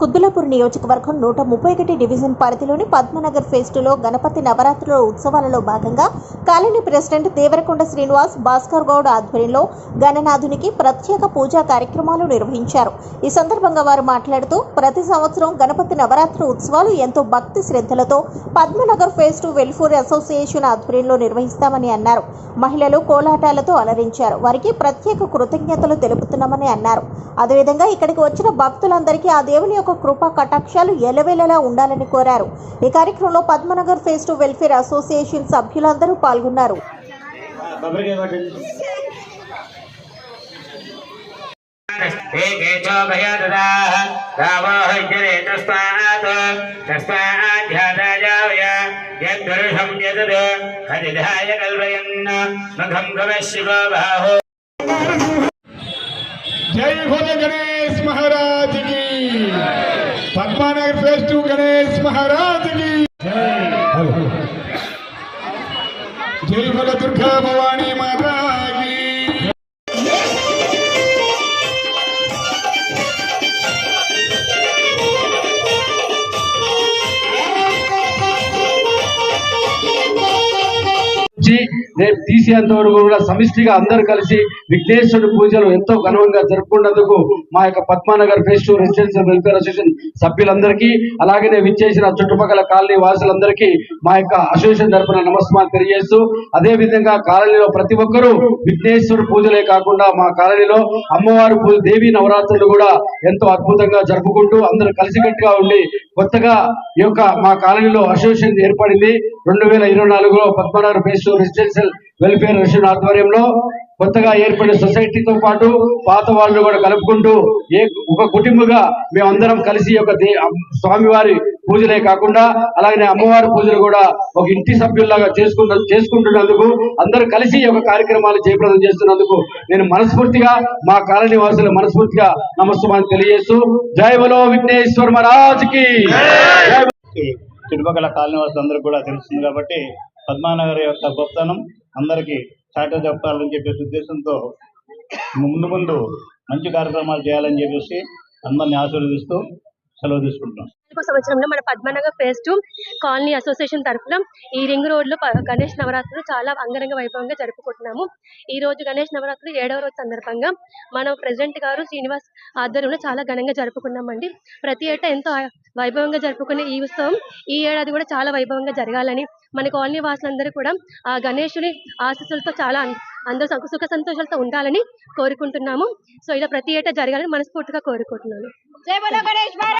కుద్దులపూర్ నియోజకవర్గం నూట ముప్పై ఒకటి డివిజన్ పరిధిలోని పద్మనగర్ ఫెస్టులో గణపతి నవరాత్రుల ఉత్సవాలలో భాగంగా కాలనీ ప్రెసిడెంట్ దేవరకొండ శ్రీనివాస్ భాస్కర్ గౌడ్ ఆధ్వర్యంలో గణనాథునికి ప్రత్యేక పూజా కార్యక్రమాలు నిర్వహించారు. ఈ సందర్భంగా వారు మాట్లాడుతూ ప్రతి సంవత్సరం గణపతి నవరాత్రి ఉత్సవాలు ఎంతో భక్తి శ్రద్ధలతో పద్మనగర్ ఫెస్ట్ వెల్ఫేర్ అసోసియేషన్ ఆధ్వర్యంలో నిర్వహిస్తామని అన్నారు. మహిళలు కోలాటాలతో అలరించారు. వారికి ప్రత్యేక కృతజ్ఞతలు తెలుపుతున్నామని అన్నారు. అదేవిధంగా ఇక్కడికి వచ్చిన భక్తులందరికీ ఆ దేవుని యొక్క కృప కటాక్షాలు ఎలవేలలా ఉండాలని కోరారు. ఈ కార్యక్రమంలో Padmanagar phase two welfare association సభ్యులందరూ పాల్గొన్నారు. జై గణేష్ మహారాజ్ पद्मानगर फेस टू गणेश महाराज की जय भगत दुर्गा भवानी माता నుంచి రేపు తీసేంత వరకు కూడా సమిష్టిగా అందరూ కలిసి విఘ్నేశ్వరుడి పూజలు ఎంతో ఘనంగా జరుపుకున్నందుకు మా యొక్క Padmanagar phase residential welfare association సభ్యులందరికీ అలాగనే విచ్చేసిన చుట్టుపక్కల కాలనీ వాసులందరికీ మా యొక్క అసోసియేషన్ తరపున నమస్కారం తెలియజేస్తూ అదే విధంగా కాలనీలో ప్రతి ఒక్కరూ విఘ్నేశ్వరు పూజలే కాకుండా మా కాలనీలో అమ్మవారి పూజ దేవి నవరాత్రులు కూడా ఎంతో అద్భుతంగా జరుపుకుంటూ అందరూ కలిసికట్టుగా ఉండి కొత్తగా ఈ యొక్క మా కాలనీలో అసోసియేషన్ ఏర్పడింది. రెండు వేల ఇరవై నాలుగులో Padmanabha phase residential welfare association ఆధ్వర్యంలో కొత్తగా ఏర్పడిన సొసైటీతో పాటు పాత వాళ్ళు కూడా కలుపుకుంటూ ఏ ఒక కుటుంబగా మేమందరం కలిసి ఒక దే స్వామివారి పూజలే కాకుండా అలాగే అమ్మవారి పూజలు కూడా ఒక ఇంటి సభ్యుల్లాగా చేసుకుంటు చేసుకుంటున్నందుకు అందరూ కలిసి ఈ యొక్క కార్యక్రమాలు జయప్రదం చేస్తున్నందుకు నేను మనస్ఫూర్తిగా మా కాలనీ వాసులు మనస్ఫూర్తిగా నమస్కారం తెలియజేస్తూ జయ బలో విఘ్నేశ్వర మహారాజ్కి చుట్టుపక్కల కాలనీ వాసులందరికీ కూడా తెలుస్తుంది కాబట్టి పద్మానగర్ యొక్క గొప్పతనం అందరికీ చాట చెప్పాలని చెప్పేసి ఉద్దేశంతో ముందు ముందు మంచి కార్యక్రమాలు చేయాలని చెప్పేసి అందరిని ఆశీర్వదిస్తూ సెలవు తీసుకుంటున్నాం సంవత్సరంలో మన Padmanagar phase two colony association తరఫున ఈ రింగ్ రోడ్లో గణేష్ నవరాత్రులు చాలా అంగరంగ వైభవంగా జరుపుకుంటున్నాము. ఈ రోజు గణేష్ నవరాత్రులు ఏడవ రోజు సందర్భంగా మన ప్రెసిడెంట్ గారు శ్రీనివాస్ ఆధ్వర్యంలో చాలా ఘనంగా జరుపుకున్నామండి. ప్రతి ఏటా ఎంతో వైభవంగా జరుపుకునే ఈ ఉత్సవం ఈ ఏడాది కూడా చాలా వైభవంగా జరగాలని మన కాలనీ వాసులందరూ కూడా ఆ గణేషుని ఆశీస్సులతో చాలా అం- అందరూ సుఖ- సుఖ సంతోషాలతో ఉండాలని కోరుకుంటున్నాము. సో ఇలా ప్రతి ఏటా జరగాలని మనస్ఫూర్తిగా కోరుకుంటున్నాను.